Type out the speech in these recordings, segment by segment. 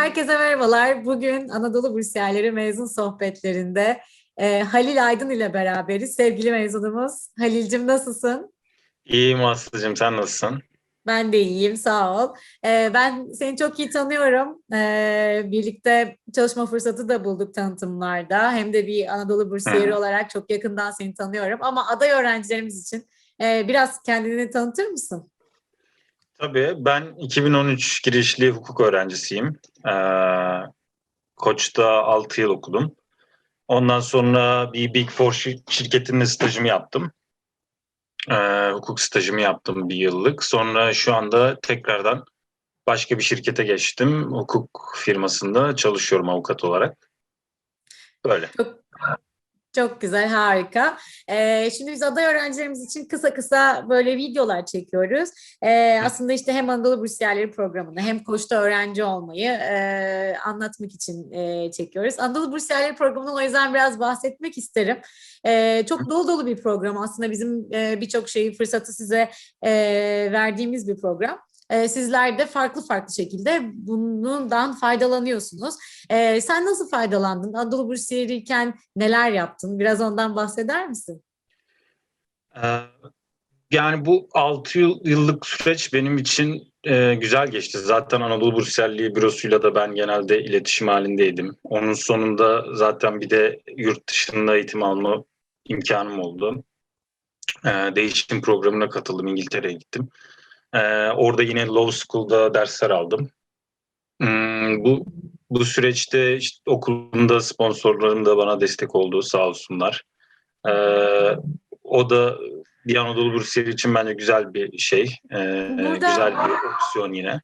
Herkese merhabalar. Bugün Anadolu Bursiyerleri mezun sohbetlerinde e, Halil Aydın ile beraberiz. Sevgili mezunumuz. Halil'cim nasılsın? İyiyim Aslı'cığım sen nasılsın? Ben de iyiyim, sağ ol. E, ben seni çok iyi tanıyorum. E, birlikte çalışma fırsatı da bulduk tanıtımlarda. Hem de bir Anadolu Bursiyeri Hı. olarak çok yakından seni tanıyorum. Ama aday öğrencilerimiz için e, biraz kendini tanıtır mısın? Tabii ben 2013 girişli hukuk öğrencisiyim. Ee, Koç'ta 6 yıl okudum. Ondan sonra bir Big Four şir- şirketinde stajımı yaptım. Ee, hukuk stajımı yaptım bir yıllık. Sonra şu anda tekrardan başka bir şirkete geçtim. Hukuk firmasında çalışıyorum avukat olarak. Böyle. Çok çok güzel, harika. Ee, şimdi biz aday öğrencilerimiz için kısa kısa böyle videolar çekiyoruz. Ee, aslında işte hem Anadolu Bursiyerleri programını hem Koç'ta öğrenci olmayı e, anlatmak için e, çekiyoruz. Anadolu Bursiyerleri programından o yüzden biraz bahsetmek isterim. Ee, çok dolu dolu bir program aslında bizim e, birçok şeyi fırsatı size e, verdiğimiz bir program. E, sizler de farklı farklı şekilde bundan faydalanıyorsunuz. Ee, sen nasıl faydalandın? Anadolu Bursiyeriyken neler yaptın? Biraz ondan bahseder misin? Ee, Yani bu 6 yıl, yıllık süreç benim için e, güzel geçti. Zaten Anadolu Bursiyerliği bürosuyla da ben genelde iletişim halindeydim. Onun sonunda zaten bir de yurt dışında eğitim alma imkanım oldu. Ee, değişim programına katıldım, İngiltere'ye gittim. Ee, orada yine Law School'da dersler aldım. Hmm, bu bu süreçte işte okulumda sponsorlarım da bana destek oldu sağ olsunlar. Ee, o da bir Anadolu Bursiyeri için bence güzel bir şey. Ee, Burada- Güzel bir opsiyon yine.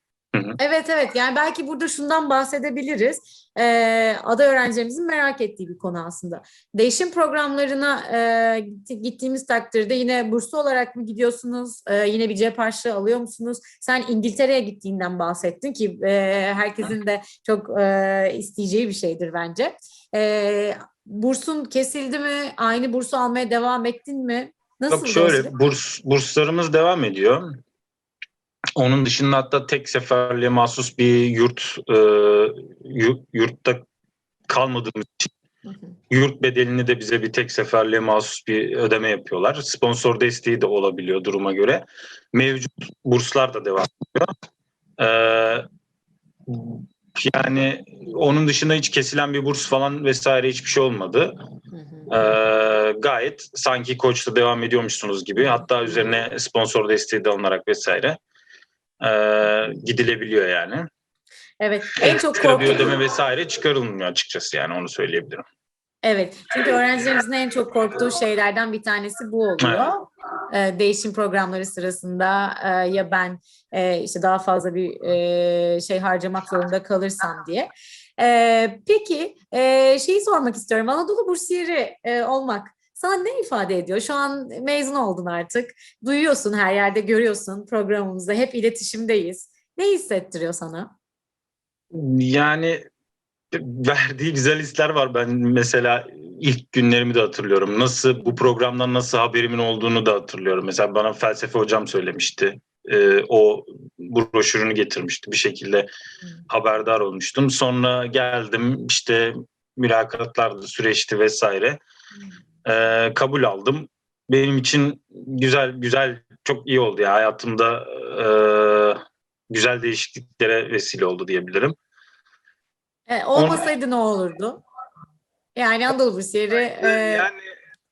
Evet evet yani belki burada şundan bahsedebiliriz. Ee, aday öğrencilerimizin merak ettiği bir konu aslında. Değişim programlarına e, gitti- gittiğimiz takdirde yine burslu olarak mı gidiyorsunuz? Ee, yine bir cep harçlığı alıyor musunuz? Sen İngiltere'ye gittiğinden bahsettin ki e, herkesin de çok e, isteyeceği bir şeydir bence. E, bursun kesildi mi? Aynı bursu almaya devam ettin mi? Nasıl Yok şöyle burs burslarımız devam ediyor. Onun dışında hatta tek seferliğe mahsus bir yurt e, yu- yurtta kalmadığımız için yurt bedelini de bize bir tek seferliğe mahsus bir ödeme yapıyorlar. Sponsor desteği de olabiliyor duruma göre. Mevcut burslar da devam ediyor. Ee, yani onun dışında hiç kesilen bir burs falan vesaire hiçbir şey olmadı. Ee, gayet sanki koçta devam ediyormuşsunuz gibi hatta üzerine sponsor desteği de alınarak vesaire ee, gidilebiliyor yani. Evet, en çok bir korktuğum- ödeme vesaire çıkarılmıyor açıkçası yani onu söyleyebilirim. Evet, çünkü öğrencilerimizin en çok korktuğu şeylerden bir tanesi bu oluyor. Ee, değişim programları sırasında e, ya ben e, işte daha fazla bir e, şey harcamak zorunda kalırsam diye. Ee, peki e, şeyi sormak istiyorum. Anadolu Bursiyeri e, olmak sana ne ifade ediyor? Şu an mezun oldun artık. Duyuyorsun her yerde görüyorsun programımızda hep iletişimdeyiz. Ne hissettiriyor sana? Yani verdiği güzel hisler var. Ben mesela ilk günlerimi de hatırlıyorum. Nasıl bu programdan nasıl haberimin olduğunu da hatırlıyorum. Mesela bana felsefe hocam söylemişti. Ee, o broşürünü getirmişti. Bir şekilde haberdar olmuştum. Sonra geldim işte mülakatlardı, süreçti vesaire. Ee, kabul aldım. Benim için güzel güzel çok iyi oldu ya hayatımda e, güzel değişikliklere vesile oldu diyebilirim. E, olmasaydı ne olurdu? Yani Anadolu Bursiyeri e, Yani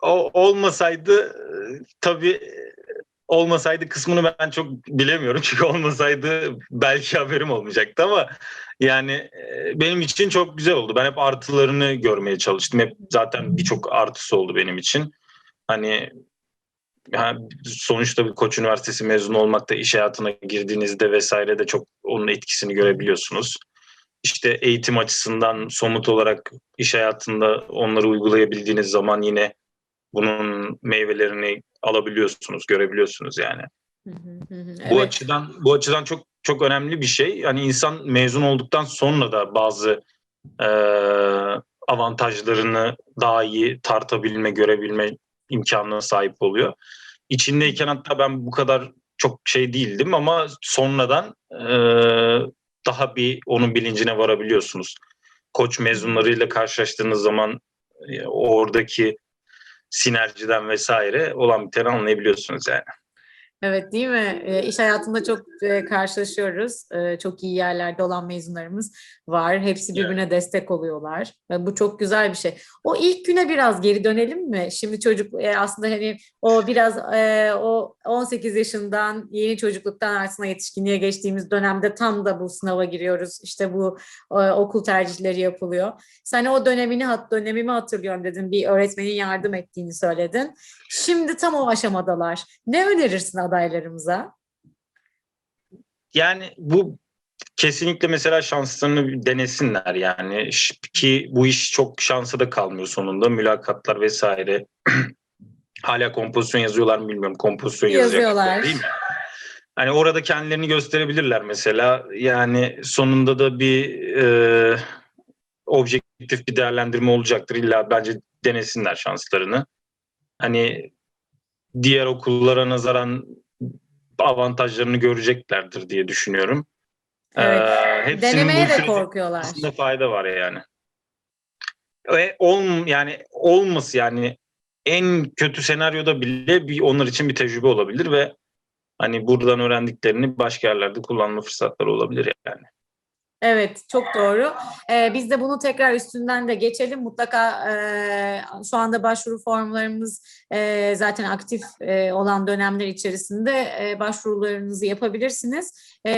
o olmasaydı e, tabii e, olmasaydı kısmını ben çok bilemiyorum çünkü olmasaydı belki haberim olmayacaktı ama yani e, benim için çok güzel oldu. Ben hep artılarını görmeye çalıştım. Hep zaten birçok artısı oldu benim için. Hani ha, sonuçta bir Koç Üniversitesi mezunu olmakta iş hayatına girdiğinizde vesaire de çok onun etkisini görebiliyorsunuz. İşte eğitim açısından somut olarak iş hayatında onları uygulayabildiğiniz zaman yine bunun meyvelerini alabiliyorsunuz, görebiliyorsunuz yani. Hı hı hı hı, Bu evet. açıdan bu açıdan çok çok önemli bir şey. Hani insan mezun olduktan sonra da bazı e, avantajlarını daha iyi tartabilme, görebilme imkanına sahip oluyor. İçindeyken hatta ben bu kadar çok şey değildim ama sonradan e, daha bir onun bilincine varabiliyorsunuz. Koç mezunlarıyla karşılaştığınız zaman e, oradaki sinerjiden vesaire olan biteni anlayabiliyorsunuz yani. Evet değil mi? E, iş hayatında çok e, karşılaşıyoruz. E, çok iyi yerlerde olan mezunlarımız var. Hepsi birbirine destek oluyorlar. E, bu çok güzel bir şey. O ilk güne biraz geri dönelim mi? Şimdi çocuk e, aslında hani o biraz e, o 18 yaşından yeni çocukluktan aslında yetişkinliğe geçtiğimiz dönemde tam da bu sınava giriyoruz. İşte bu e, okul tercihleri yapılıyor. Sen o dönemini hat dönemimi hatırlıyorum dedin. Bir öğretmenin yardım ettiğini söyledin. Şimdi tam o aşamadalar. Ne önerirsin adaylarımıza? Yani bu kesinlikle mesela şanslarını bir denesinler yani ki bu iş çok şansa da kalmıyor sonunda mülakatlar vesaire. Hala kompozisyon yazıyorlar mı bilmiyorum kompozisyon Yazıyorlar. değil mi? Hani orada kendilerini gösterebilirler mesela yani sonunda da bir e, objektif bir değerlendirme olacaktır illa bence denesinler şanslarını. Hani diğer okullara nazaran avantajlarını göreceklerdir diye düşünüyorum. Evet. Ee, Denemeye de korkuyorlar. aslında fayda var yani. Ve olm yani olması yani en kötü senaryoda bile bir onlar için bir tecrübe olabilir ve hani buradan öğrendiklerini başka yerlerde kullanma fırsatları olabilir yani. Evet, çok doğru. Ee, biz de bunu tekrar üstünden de geçelim. Mutlaka e, şu anda başvuru formlarımız zaten aktif olan dönemler içerisinde başvurularınızı yapabilirsiniz.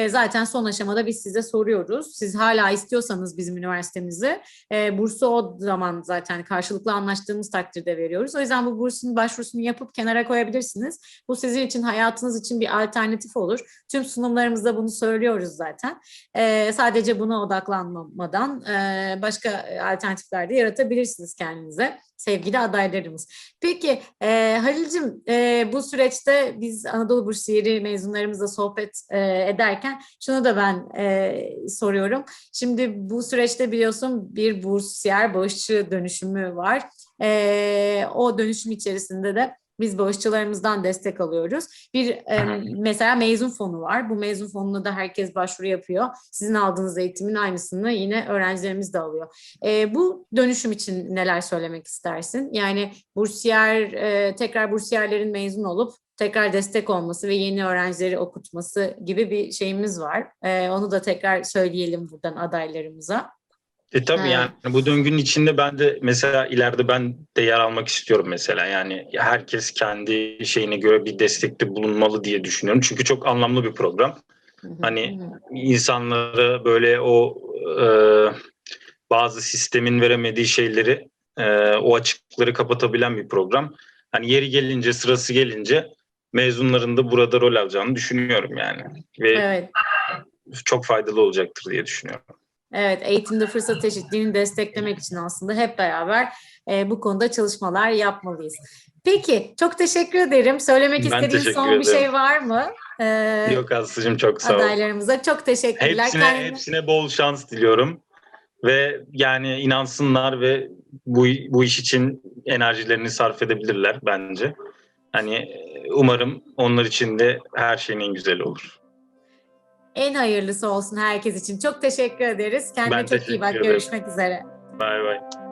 Zaten son aşamada biz size soruyoruz. Siz hala istiyorsanız bizim üniversitemizi bursu o zaman zaten karşılıklı anlaştığımız takdirde veriyoruz. O yüzden bu bursun başvurusunu yapıp kenara koyabilirsiniz. Bu sizin için hayatınız için bir alternatif olur. Tüm sunumlarımızda bunu söylüyoruz zaten. Sadece buna odaklanmadan başka alternatifler de yaratabilirsiniz kendinize sevgili adaylarımız. Peki e, Halil'cim e, bu süreçte biz Anadolu Bursiyeri mezunlarımızla sohbet e, ederken şunu da ben e, soruyorum. Şimdi bu süreçte biliyorsun bir bursiyer bağışçı dönüşümü var. E, o dönüşüm içerisinde de biz bağışçılarımızdan destek alıyoruz. Bir e, mesela mezun fonu var. Bu mezun fonuna da herkes başvuru yapıyor. Sizin aldığınız eğitimin aynısını yine öğrencilerimiz de alıyor. E, bu dönüşüm için neler söylemek istersin? Yani bursiyer e, tekrar bursiyerlerin mezun olup tekrar destek olması ve yeni öğrencileri okutması gibi bir şeyimiz var. E, onu da tekrar söyleyelim buradan adaylarımıza. E tabii Evet. yani bu döngünün içinde ben de mesela ileride ben de yer almak istiyorum mesela. Yani herkes kendi şeyine göre bir destekte bulunmalı diye düşünüyorum. Çünkü çok anlamlı bir program. Hı hı, Hani insanlara böyle o e, bazı sistemin veremediği şeyleri e, o açıkları kapatabilen bir program. Hani yeri gelince sırası gelince mezunların da burada rol alacağını düşünüyorum yani. Ve Evet. çok faydalı olacaktır diye düşünüyorum. Evet, eğitimde fırsat eşitliğini desteklemek için aslında hep beraber e, bu konuda çalışmalar yapmalıyız. Peki, çok teşekkür ederim. Söylemek Ben istediğin son bir ederim. şey var mı? Ee, Yok Aslı'cığım çok sağ ol. adaylarımıza çok teşekkürler. Hepsine, Kendine- hepsine bol şans diliyorum. Ve yani inansınlar ve bu, bu iş için enerjilerini sarf edebilirler bence. Hani e, umarım onlar için de her şeyin en güzeli olur. En hayırlısı olsun herkes için. Çok teşekkür ederiz. Kendine Ben çok iyi bak. ederim. Görüşmek üzere. Bay bay.